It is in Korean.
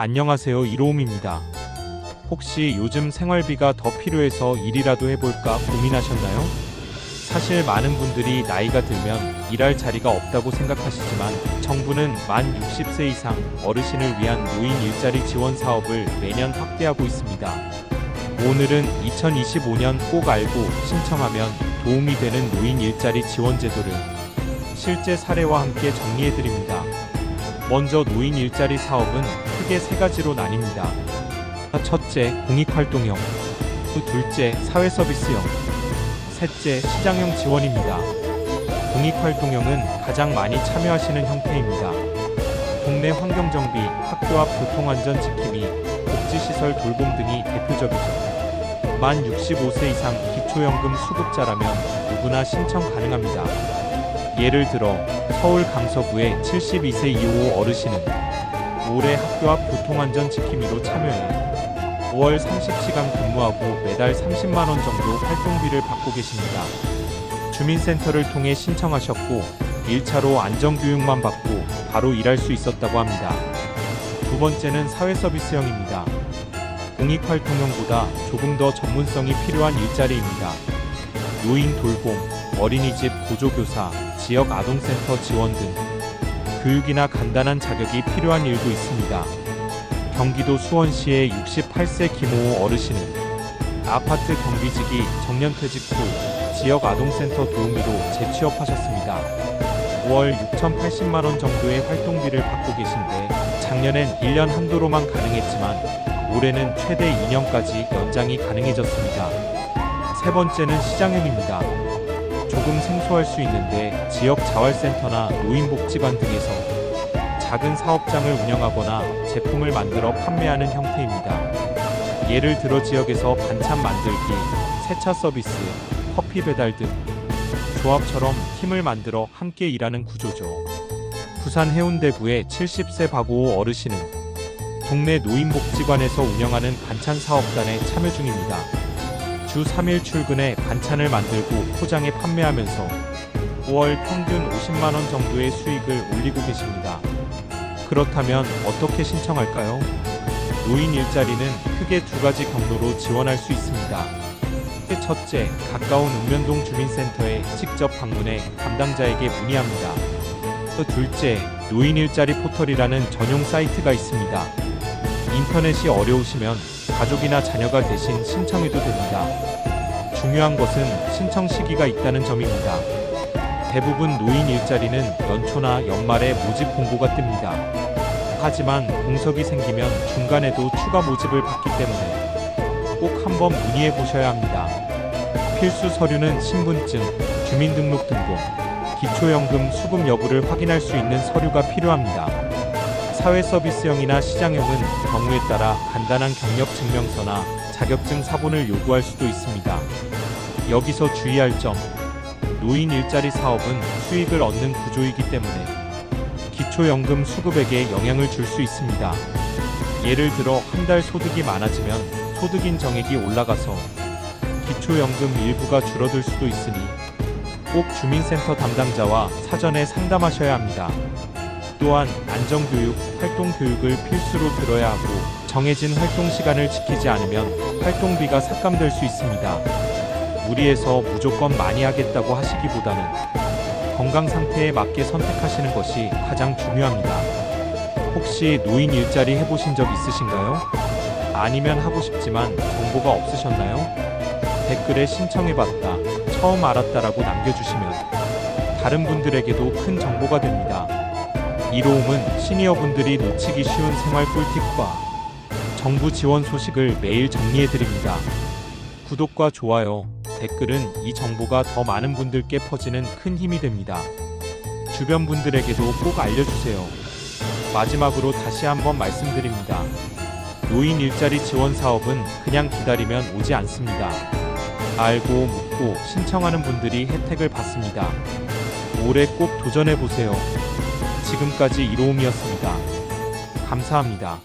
안녕하세요. 이로움입니다. 혹시 요즘 생활비가 더 필요해서 일이라도 해볼까 고민하셨나요? 사실 많은 분들이 나이가 들면 일할 자리가 없다고 생각하시지만 정부는 만 60세 이상 어르신을 위한 노인 일자리 지원 사업을 매년 확대하고 있습니다. 오늘은 2025년 꼭 알고 신청하면 도움이 되는 노인 일자리 지원 제도를 실제 사례와 함께 정리해 드립니다. 먼저 노인 일자리 사업은 크게 세 가지로 나뉩니다. 첫째, 공익활동형. 두 둘째, 사회서비스형. 셋째, 시장형 지원입니다. 공익활동형은 가장 많이 참여하시는 형태입니다. 동네 환경정비, 학교 앞 교통안전 지킴이, 복지시설 돌봄 등이 대표적이죠. 만 65세 이상 기초연금 수급자라면 누구나 신청 가능합니다. 예를 들어 서울 강서구의 72세 이후 어르신은 올해 학교 앞 교통안전 지킴이로 참여해 5월 30시간 근무하고 매달 30만 원 정도 활동비를 받고 계십니다. 주민센터를 통해 신청하셨고 1차로 안전교육만 받고 바로 일할 수 있었다고 합니다. 두 번째는 사회서비스형입니다. 공익활동형보다 조금 더 전문성이 필요한 일자리입니다. 노인 돌봄, 어린이집 보조교사, 지역 아동센터 지원 등 교육이나 간단한 자격이 필요한 일도 있습니다. 경기도 수원시의 68세 김호호 어르신은 아파트 경비직이 정년 퇴직 후 지역 아동센터 도우미로 재취업하셨습니다. 5월 6,080만 원 정도의 활동비를 받고 계신데 작년엔 1년 한도로만 가능했지만 올해는 최대 2년까지 연장이 가능해졌습니다. 세 번째는 시장형입니다. 조금 생소할 수 있는데 지역 자활센터나 노인복지관 등에서 작은 사업장을 운영하거나 제품을 만들어 판매하는 형태입니다. 예를 들어 지역에서 반찬 만들기, 세차 서비스, 커피 배달 등 조합처럼 팀을 만들어 함께 일하는 구조죠. 부산 해운대구의 70세 박오호 어르신은 동네 노인복지관에서 운영하는 반찬 사업단에 참여 중입니다. 주 3일 출근해 반찬을 만들고 포장해 판매하면서 5월 평균 50만 원 정도의 수익을 올리고 계십니다. 그렇다면 어떻게 신청할까요? 노인 일자리는 크게 두 가지 경로로 지원할 수 있습니다. 첫째, 가까운 읍면동 주민센터에 직접 방문해 담당자에게 문의합니다. 또 둘째, 노인 일자리 포털이라는 전용 사이트가 있습니다. 인터넷이 어려우시면 가족이나 자녀가 대신 신청해도 됩니다. 중요한 것은 신청 시기가 있다는 점입니다. 대부분 노인 일자리는 연초나 연말에 모집 공고가 뜹니다. 하지만 공석이 생기면 중간에도 추가 모집을 받기 때문에 꼭 한번 문의해 보셔야 합니다. 필수 서류는 신분증, 주민등록등본, 기초연금 수급 여부를 확인할 수 있는 서류가 필요합니다. 사회 서비스형이나 시장형은 경우에 따라 간단한 경력 증명서나 자격증 사본을 요구할 수도 있습니다. 여기서 주의할 점, 노인 일자리 사업은 수익을 얻는 구조이기 때문에 기초연금 수급액에 영향을 줄 수 있습니다. 예를 들어 한 달 소득이 많아지면 소득인 정액이 올라가서 기초연금 일부가 줄어들 수도 있으니 꼭 주민센터 담당자와 사전에 상담하셔야 합니다. 또한 안전교육, 활동교육을 필수로 들어야 하고 정해진 활동 시간을 지키지 않으면 활동비가 삭감될 수 있습니다. 무리해서 무조건 많이 하겠다고 하시기보다는 건강 상태에 맞게 선택하시는 것이 가장 중요합니다. 혹시 노인 일자리 해보신 적 있으신가요? 아니면 하고 싶지만 정보가 없으셨나요? 댓글에 신청해봤다, 처음 알았다라고 남겨주시면 다른 분들에게도 큰 정보가 됩니다. 이로움은 시니어분들이 놓치기 쉬운 생활 꿀팁과 정부 지원 소식을 매일 정리해드립니다. 구독과 좋아요, 댓글은 이 정보가 더 많은 분들께 퍼지는 큰 힘이 됩니다. 주변 분들에게도 꼭 알려주세요. 마지막으로 다시 한번 말씀드립니다. 노인 일자리 지원 사업은 그냥 기다리면 오지 않습니다. 알고 묻고 신청하는 분들이 혜택을 받습니다. 올해 꼭 도전해 보세요. 지금까지 이로움이었습니다. 감사합니다.